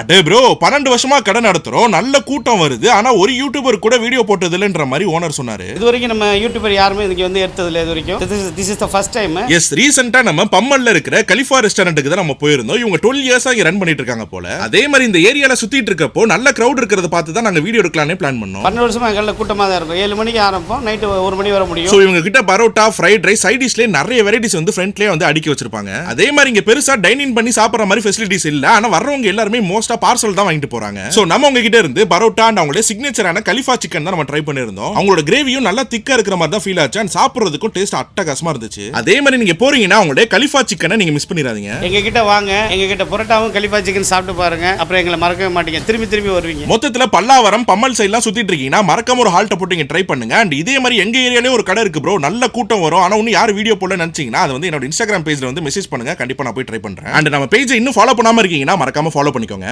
அடே ப்ரோ பன்னெண்டு வருஷமா கடை நடத்துறோம். நல்ல கூட்டம் வருது. ஆனா ஒரு யூடியூபர் கூட வீடியோ போட்டது இல்லைன்ற மாதிரி ஓனர் சொன்னாரு. இது வரைக்கும் நம்ம யூடியூபர் யாருமே இதுக்கு வந்து எடுத்ததில்லை இது வரைக்கும் this is the first time as ரீசெண்டா நம்ம பம்மல்ல இருக்கிற கலிஃபா ரெஸ்டாரண்ட்டுக்கு தான் நம்ம போயிருந்தோம். இவங்க டுவெல் இயர்ஸா இங்க ரன் பண்ணிட்டு இருக்காங்க போல. அதே மாதிரி இந்த ஏரியால சுத்திட்டு இருக்கப்போ நல்ல கிரௌட் இருக்கிறத பார்த்து தான் நாங்க வீடியோ எடுக்கலாம்னே பிளான் பண்ணோம். பன்னெண்டு வருஷமா எங்களில் கூட்டமாக தான் இருக்கும். ஏழு மணிக்கு ஆரம்பிப்போம் நைட்டு ஒரு மணி வர முடியும். இவங்க கிட்ட பரோட்டா ஃப்ரைட் ரைஸ் சைட் டிஷ்லயே நிறைய வெரைட்டிஸ் வந்து ஃப்ரண்ட்லயே வந்து அடுக்கி வச்சிருப்பாங்க. அதே மாதிரி இங்க பெருசா டைனிங் பண்ணி சாப்பிடுற மாதிரி ஃபெசிலிட்டிஸ் இல்ல. ஆனா வர்றவங்க எல்லாருமே மோஸ்டா பார்சல் தான் வாங்கிட்டு போறாங்க. சோ நம்ம உங்க கிட்ட இருந்து பரோட்டா அண்ட் அவங்களே சிக்னேச்சரான கலிஃபா சிக்கன் தான் நம்ம ட்ரை பண்ணிருந்தோம் அவங்களோட கிரேவியும் நல்லா திக்கா இருக்கிற மாதிரி தான் ஃபீல் ஆச்சு. அண்ட் சாப்பிடுறதுக்கும் டேஸ்ட் அட்டகாசமா இருந்துச்சு. அதே மாதிரி நீங்க போறீங்கன்னா அவங்களுடைய கலிஃபா சிக்கனை நீங்க மிஸ் பண்ணிடாதீங்க. எங்க கிட்ட வாங்க. எங்க கிட்ட புரோட்டாவும் கலிப்பா சிக்கன் சாப்பிட்டு பாருங்க. அப்புறம் எங்களை மறக்கவே மாட்டீங்க. திரும்பி திரும்பி வருவீங்க. மொத்தத்துல பல்லாவரம் பம்மல் சைட்லாம் சுத்திட்டு இருக்கீங்கன்னா மறக்காம ஒரு ஹால்ட்ட போட்டு ட்ரை பண்ணுங்க. அண்ட் இதே மாதிரி எங்க ஏரியாலயே ஒரு கடை இருக்கு ப்ரோ நல்ல கூட்டம் வரும். ஆனா இன்னும் யார் வீடியோ போடல நினைச்சீங்கன்னா அது வந்து என்னோட இன்ஸ்டாகிராம் பேஜ்ல வந்து மெசேஜ் பண்ணுங்க. கண்டிப்பா நான் போய் ட்ரை பண்றேன். அண்ட் நம்ம பேஜை இன்னும் ஃபாலோ பண்ணாம இருக்கீங்கன்னா மறக்காம ஃபாலோ பண்ணிக்கோங்க.